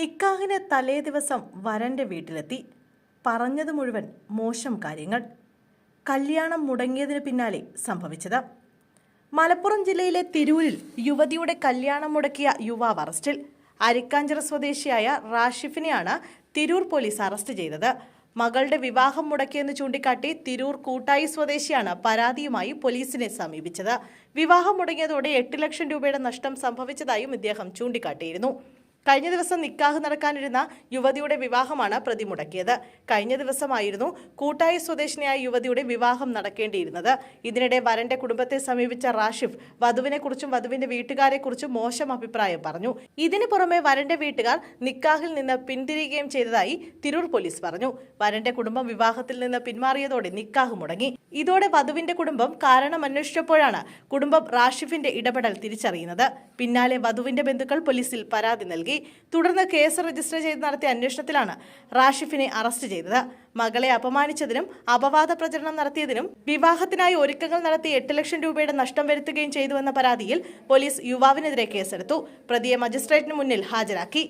നിക്കാഹിന് തലേ ദിവസം വരന്റെ വീട്ടിലെത്തി. പറഞ്ഞത് മുഴുവൻ മോശം കാര്യങ്ങൾ. കല്യാണം മുടങ്ങിയതിന് പിന്നാലെ സംഭവിച്ചത്. മലപ്പുറം ജില്ലയിലെ തിരൂരിൽ യുവതിയുടെ കല്യാണം മുടക്കിയ യുവാവ് അറസ്റ്റിൽ. അരിക്കാഞ്ചിറ സ്വദേശിയായ റാഷിഫിനെയാണ് തിരൂർ പോലീസ് അറസ്റ്റ് ചെയ്തത്. മകളുടെ വിവാഹം മുടക്കിയെന്ന് ചൂണ്ടിക്കാട്ടി തിരൂർ കൂട്ടായി സ്വദേശിയാണ് പരാതിയുമായി പോലീസിനെ സമീപിച്ചത്. വിവാഹം മുടങ്ങിയതോടെ എട്ട് ലക്ഷം രൂപയുടെ നഷ്ടം സംഭവിച്ചതായും ഇദ്ദേഹം ചൂണ്ടിക്കാട്ടിയിരുന്നു. കഴിഞ്ഞ ദിവസം നിക്കാഹ് നടക്കാനിരുന്ന യുവതിയുടെ വിവാഹമാണ് പ്രതി മുടക്കിയത്. കഴിഞ്ഞ ദിവസമായിരുന്നു കൂട്ടായി സ്വദേശിനിയായ യുവതിയുടെ വിവാഹം നടക്കേണ്ടിയിരുന്നത്. ഇതിനിടെ വരന്റെ കുടുംബത്തെ സമീപിച്ച റാഷിഫ് വധുവിനെക്കുറിച്ചും വധുവിന്റെ വീട്ടുകാരെക്കുറിച്ചും മോശം അഭിപ്രായം പറഞ്ഞു. ഇതിനു പുറമെ വരന്റെ വീട്ടുകാർ നിക്കാഹിൽ നിന്ന് പിന്തിരിയുകയും ചെയ്തതായി തിരൂർ പോലീസ് പറഞ്ഞു. വരന്റെ കുടുംബം വിവാഹത്തിൽ നിന്ന് പിന്മാറിയതോടെ നിക്കാഹ് മുടങ്ങി. ഇതോടെ വധുവിന്റെ കുടുംബം കാരണം അന്വേഷിച്ചപ്പോഴാണ് കുടുംബം റാഷിഫിന്റെ ഇടപെടൽ തിരിച്ചറിയുന്നത്. പിന്നാലെ വധുവിന്റെ ബന്ധുക്കൾ പോലീസിൽ പരാതി നൽകി. തുടർന്ന് കേസ് രജിസ്റ്റർ ചെയ്ത് നടത്തിയ അന്വേഷണത്തിലാണ് റാഷിഫിനെ അറസ്റ്റ് ചെയ്തത്. മകളെ അപമാനിച്ചതിനും അപവാദ പ്രചരണം നടത്തിയതിനും വിവാഹത്തിനായി ഒരുക്കങ്ങൾ നടത്തി എട്ട് ലക്ഷം രൂപയുടെ നഷ്ടം വരുത്തുകയും ചെയ്തുവെന്ന പരാതിയിൽ പോലീസ് യുവാവിനെതിരെ കേസെടുത്തു. പ്രതിയെ മജിസ്ട്രേറ്റിന് മുന്നിൽ ഹാജരാക്കി.